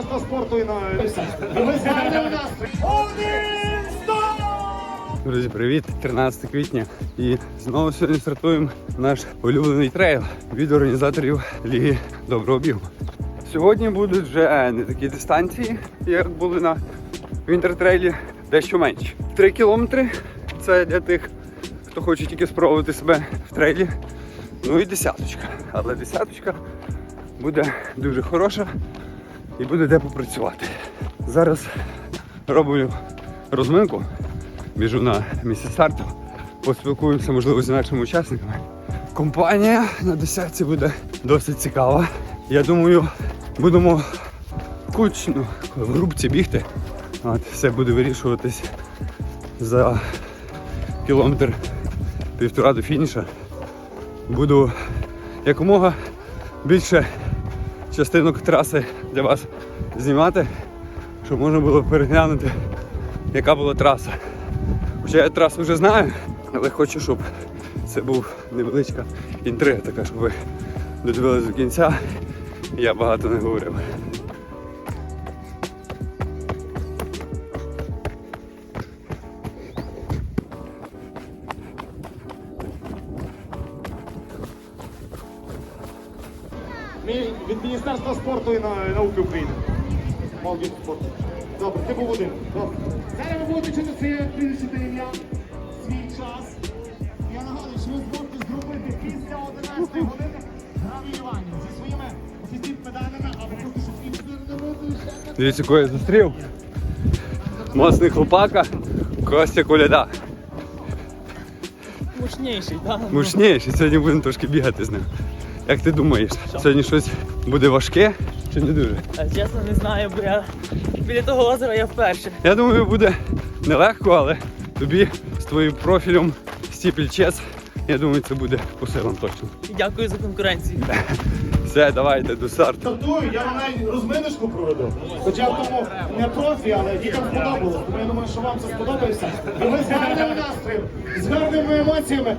Міністерства спорту і на! Друзі, привіт! 13 квітня. І знову сьогодні стартуємо наш улюблений трейл від організаторів Ліги Доброго бігу. Сьогодні будуть вже не такі дистанції, як були на вінтертрейлі, дещо менші. 3 кілометри це для тих, хто хоче тільки спробувати себе в трейлі. Ну і десяточка. Але десяточка буде дуже хороша і буде де попрацювати. Зараз роблю розминку біжу на місце старту, поспілкуємося, можливо, з нашими учасниками. Компанія на десятці буде досить цікава. Я думаю, будемо кучно в групці бігти. От, все буде вирішуватись за кілометр півтора до фініша. Буду якомога більше частинок траси для вас знімати, щоб можна було переглянути, яка була траса. Хоча я трасу вже знаю, але хочу, щоб це був невеличка інтрига така, щоб ви додивились до кінця. Я багато не говорив. Від Міністерства спорту і науки України. Молодіж спорту. Добре, ти був один. Добре. Зараз ви будете чути своє прізвище та ім'я, свій час. Я нагадую, що ви зможете зробити після 11 години гравіювання зі своїми офіційними медалями, або просто щоб інші не робили ще Дивіться, кого я зустрів. Моцний хлопака, Костя Коляда. Мощніший, так? Мужніший, сьогодні будемо трошки бігати з ним. Як ти думаєш, сьогодні щось буде важке чи не дуже? Чесно не знаю, бо я біля того озера я вперше. Я думаю, буде нелегко, але тобі з твоїм профілем стіпільчес, я думаю, це буде по силам точно. Дякую за конкуренцію. Все, давайте до старту. Стартую, я вам навіть розминочку проведу. Хоча в тому не профі, але дітям сподобалось. Тому я думаю, що вам це сподобається. І ми з гарним настроєм, з гарними емоціями.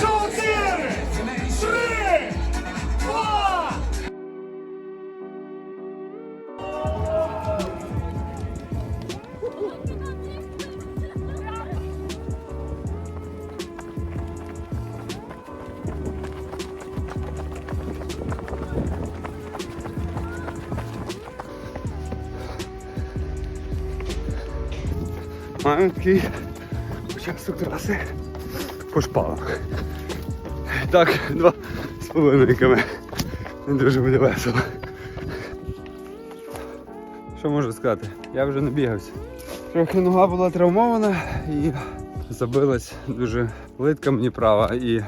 Чотири! Три! Маємо такий участок траси по шпалах. Так, два з половиною км. Не дуже буде весело. Що можу сказати? Я вже не бігався. Трохи нога була травмована і забилась дуже литка мені права і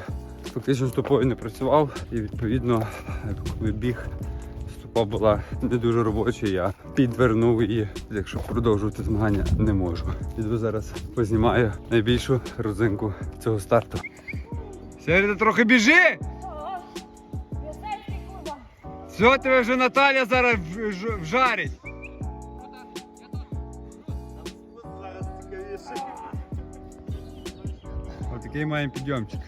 фактично стопою не працював. І відповідно, біг, стопа була не дуже робоча, я підвернув її. Якщо продовжувати змагання, не можу. Іду зараз познімаю найбільшу родзинку цього старту. Середа, трохи біжи! Все, тебе вже Наталя зараз вжарить. Отакий маємо підйомчик.